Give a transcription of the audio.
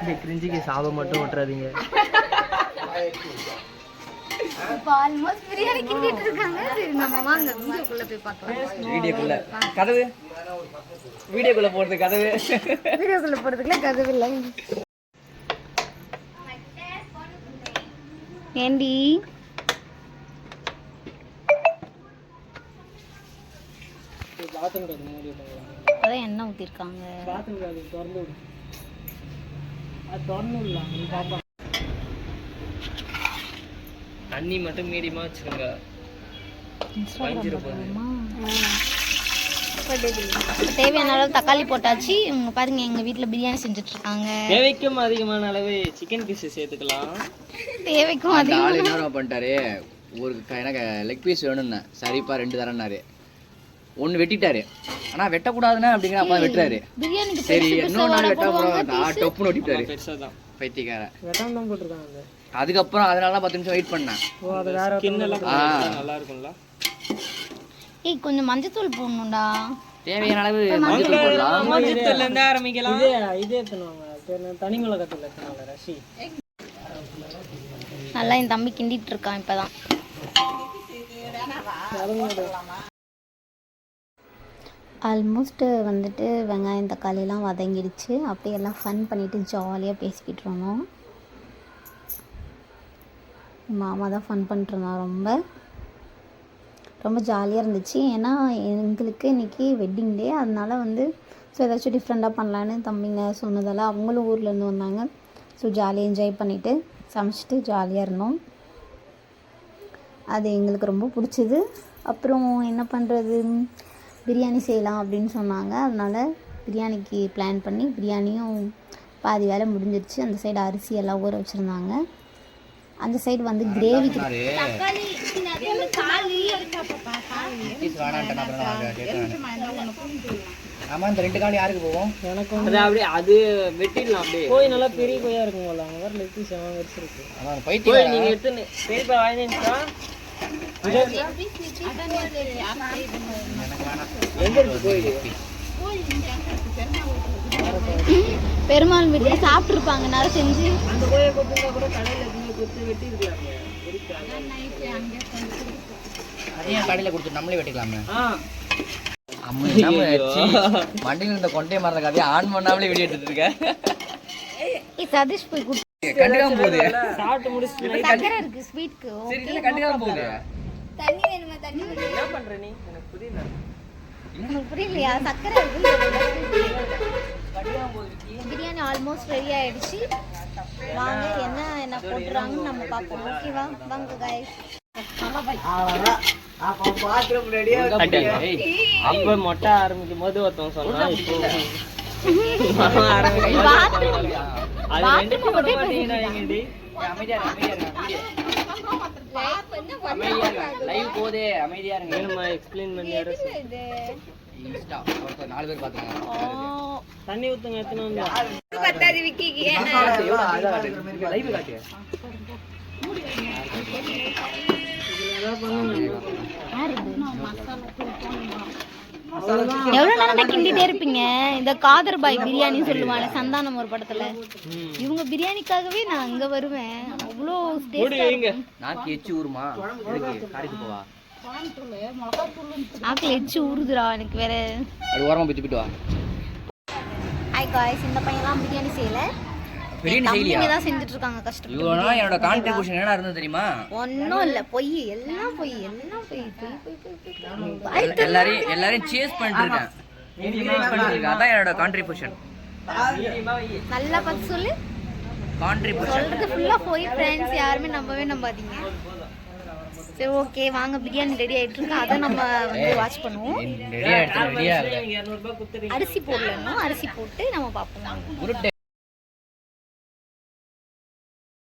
இந்த கிரிஞ்சிக்கு சாபம் மட்டும் விட்டுறாதீங்க இப்போ ஆல்மோஸ்ட் பிரியாணி கிண்டிட்டு இருக்காங்க. சரி நம்ம வாங்க. வீடியோக்குள்ள போய் பார்க்கலாம். வீடியோக்குள்ள. கதவு. வீடியோக்குள்ள போறது கதவு. வீடியோக்குள்ள போகிறதுக்குள்ள கதவு இல்லை. ஏண்டி? அதான் எண்ணெய் ஊற்றிருக்காங்க திறந்து விடு. அது திறந்து விடலாம் நீ பாப்பா. தண்ணி மட்டும் மீடியமா வச்சுக்கோங்க. தேவையான அளவு தக்காளி போட்டாச்சு. இவங்க பாருங்க எங்க வீட்ல பிரியாணி செஞ்சுட்டு இருக்காங்க தேவைக்கும் அதிகமான அளவு சிக்கன் பீஸ் சேர்த்துக்கலாம். தேவைக்கும் அந்த அதிகம் ஆள் என்ன பண்ணிட்டாரு. ஒரு எனக்கு லெக் பீஸ் வேணும்னு. சரிப்பா ரெண்டு தரேன்னாரு. ஒன்று வெட்டிட்டாரு. ஆனால் வெட்டக்கூடாதுன்னு அப்படிங்கிற அப்பா வெட்டுறாரு. பிரியாணிக்கு சரி இன்னொரு நாள் பெருசா வெட்ட போடுவாங்க போகிறோம் டொப்புன்னு வெட்டிட்டாரு. பைத்தியக்காரன். அதுக்கப்புறம் அதனால தான் பத்து நிமிஷம் வெயிட் பண்ணேன். நல்லா இருக்கும்ல ஏய் கொஞ்சம் மஞ்சத்தூள் போடணும்டா. தேவையான அளவு மஞ்சள் போடலாம். மஞ்சத்துல இருந்து ஆரம்பிக்கலாம். இதே இதே எத்தனுவாங்க தனி மிளகாத்தூள் எத்தனால ரஷி. நல்லா என் தம்பி கிண்டிட்டு இருக்கான் இப்பதான். ஆல்மோஸ்ட்டு வந்துட்டு வெங்காயம் தக்காளிலாம் வதங்கிடுச்சு. அப்படியே எல்லாம் ஃபன் பண்ணிட்டு ஜாலியாக பேசிக்கிட்டு இருந்தோம். மாமா தான் ஃபன் பண்ணிட்டுருந்தோம் ரொம்ப. ரொம்ப ஜாலியாக இருந்துச்சு. ஏன்னா எங்களுக்கு இன்றைக்கி வெட்டிங் டே அதனால் வந்து ஸோ ஏதாச்சும் டிஃப்ரெண்ட்டாக பண்ணலான்னு தம்பிங்க சொன்னதால் அவங்களும் ஊர்லேருந்து வந்தாங்க. ஸோ ஜாலியாக என்ஜாய் பண்ணிவிட்டு சமைச்சிட்டு ஜாலியாக இருந்தோம். அது எங்களுக்கு ரொம்ப பிடிச்சிது. அப்புறம் என்ன பண்ணுறது பிரியாணி செய்யலாம் அப்படின்னு சொன்னாங்க. அதனால் பிரியாணிக்கு பிளான் பண்ணி பிரியாணியும் பாதி வேலை முடிஞ்சிருச்சு. அந்த சைடு அரிசி எல்லாம் ஊற வச்சுருந்தாங்க. அந்த சைடு வந்து கேட்டேன் ஆமாம் இந்த ரெண்டு கால் யாருக்கு போவோம் எனக்கு அது அப்படியே அது வெட்டிடலாம் அப்படியே. கோய் நல்லா பெரிய கோயா இருக்கும் போல. அங்க வேற லெக் பீஸ் எல்லாம் வச்சிருக்கு. அதான் பைத்தியம் நீங்க எடுத்து பெரியப்பா கோயில் பெருமாள் வீட்டில் சாப்பிட்ருப்பாங்க நேரம் செஞ்சு. அந்த கோயை கொத்துனா கூட கடையில கொத்து வெட்டி இருக்கலாமே அதையும் கடையில் கொடுத்து நம்மளே வெட்டிக்கலாமே ஆ. அம்மா என்ன ஆச்சு? வண்டியில் இருந்த கொண்டே மறந்த கதையை ஆன் பண்ணாமலே வெளியே எடுத்துட்டு இருக்க. ஏய் சதீஷ் போய் கண்டுக்காம போகுது. சாப்பிட்டு கண்டுக்காம போகுது. தண்ணி வேணுமா தண்ணி என்ன பண்ற நீ? எனக்கு புரியல. உங்களுக்கு புரியலையா? சக்கரை பிரியாணி ஆல்மோஸ்ட் ரெடி ஆயிடுச்சு. வாங்க என்ன என்ன போட்டுறாங்கன்னு நம்ம பார்ப்போம். ஓகேவா வாங்க guys. அப்ப மொட்டை ஆரம்பிக்கும் போது ஒருத்தவங்க சொன்னா இப்போ ஆரம்பிக்கும் அமைதியா லைவ் போதே அமைதியா இருங்க. வேணுமா எக்ஸ்பிளைன் பண்ணி யாரும் சொல்லு. இன்ஸ்டா ஒருத்தர் நாலு பேர் பார்த்துருக்காங்க தண்ணி ஊத்துங்க எத்தனை வந்தா? லைவ் காட்டு. எவ்வளவு நேரம் தான் கிண்டிட்டே இருப்பீங்க? இந்த காதர் பாய் பிரியாணி சொல்லுவாங்க சந்தானம் ஒரு படத்துல. இவங்க பிரியாணிக்காகவே நான் அங்க வருவேன். அவ்வளோ நாக்கு எச்சு ஊருமா கடைக்கு போவா. நாக்கில் எச்சு ஊறுதுடா எனக்கு வேற. அது ஓரமா போய் துப்பிட்டு வா. ஹாய் காய்ஸ் இந்த பையன்லாம் பிரியாணி செய்யல. பிரியாணி செய்யலையா? தான் செஞ்சுட்டு இருக்காங்க கஷ்டப்பட்டு இவனா என்னோட கான்ட்ரிபியூஷன் என்ன இருந்தது தெரியுமா? ஒன்றும் இல்லை பொய் எல்லாம் பொய் எல்லாம் பொய் பொய் பொய் பொய். எல்லாரையும் எல்லாரையும் சேஸ் பண்ணிட்டு இருக்கேன். Encourage பண்ணிட்டு இருக்கேன். அதான் என்னோட கான்ட்ரிபியூஷன் நல்லா பார்த்து சொல்லு. கான்ட்ரிபியூஷன் சொல்றது ஃபுல்லாக போய் ஃப்ரெண்ட்ஸ் யாருமே நம்பவே நம்பாதீங்க. சரி ஓகே வாங்க பிரியாணி ரெடி ஆயிட்டு இருக்கு. அதை நம்ம வந்து வாட்ச் பண்ணுவோம். அரிசி போடலன்னா அரிசி போட்டு நம்ம பார்ப்போம்.